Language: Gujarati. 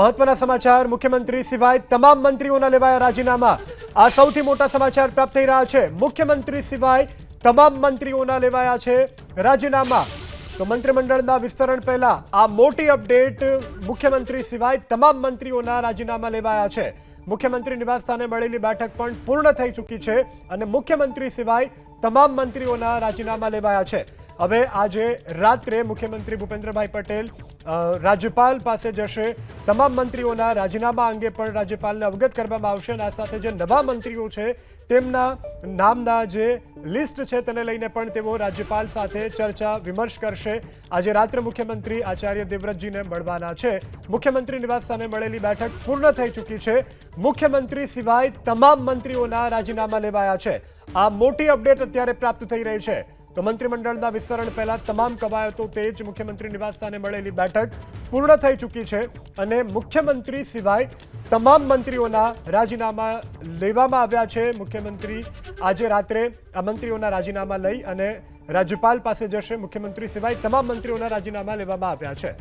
મહત્વના સમાચાર. મુખ્યમંત્રી સિવાય તમામ મંત્રીઓના લેવાયા રાજીનામા. આ સૌથી મોટા સમાચાર પ્રાપ્ત થઈ રહ્યા છે. મુખ્યમંત્રી સિવાય તમામ મંત્રીઓના લેવાયા છે રાજીનામા. તો મંત્રીમંડળના વિસ્તરણ પહેલા આ મોટી અપડેટ મુખ્યમંત્રી સિવાય તમામ મંત્રીઓના રાજીનામા લેવાયા છે. મુખ્યમંત્રી નિવાસસ્થાને મળેલી બેઠક પણ પૂર્ણ થઈ ચૂકી છે અને મુખ્યમંત્રી સિવાય તમામ મંત્રીઓના રાજીનામા લેવાયા છે. હવે આજે રાત્રે મુખ્યમંત્રી ભૂપેન્દ્રભાઈ પટેલ રાજ્યપાલ પાસે જશે. તમામ મંત્રીઓના રાજીનામા અંગે પણ રાજ્યપાલને અવગત કરવામાં આવશે અને આ સાથે જે નવા મંત્રીઓ છે, તેમના નામના જે લિસ્ટ છે તેને લઈને પણ તેઓ રાજ્યપાલ સાથે ચર્ચા, વિમર્શ કરશે. આજે રાત્રે મુખ્યમંત્રી આચાર્ય દેવવ્રતજીને મળવાના છે. મુખ્યમંત્રી નિવાસસ્થાને મળેલી બેઠક પૂર્ણ થઈ ચૂકી છે. મુખ્યમંત્રી સિવાય તમામ મંત્રીઓના રાજીનામા લેવાયા છે. આ મોટી અપડેટ અત્યારે પ્રાપ્ત થઈ રહી છે. તો મંત્રીમંડળના વિસ્તરણ પહેલા તમામ કવાયતો જ મુખ્યમંત્રી નિવાસસ્થાને મળેલી બેઠક પૂર્ણ થઈ ચૂકી છે અને મુખ્યમંત્રી સિવાય તમામ મંત્રીઓના રાજીનામા લેવામાં આવ્યા છે. મુખ્યમંત્રી આજે રાત્રે આ મંત્રીઓના રાજીનામા લઈ અને રાજ્યપાલ પાસે જશે. મુખ્યમંત્રી સિવાય તમામ મંત્રીઓના રાજીનામા લેવામાં આવ્યા છે.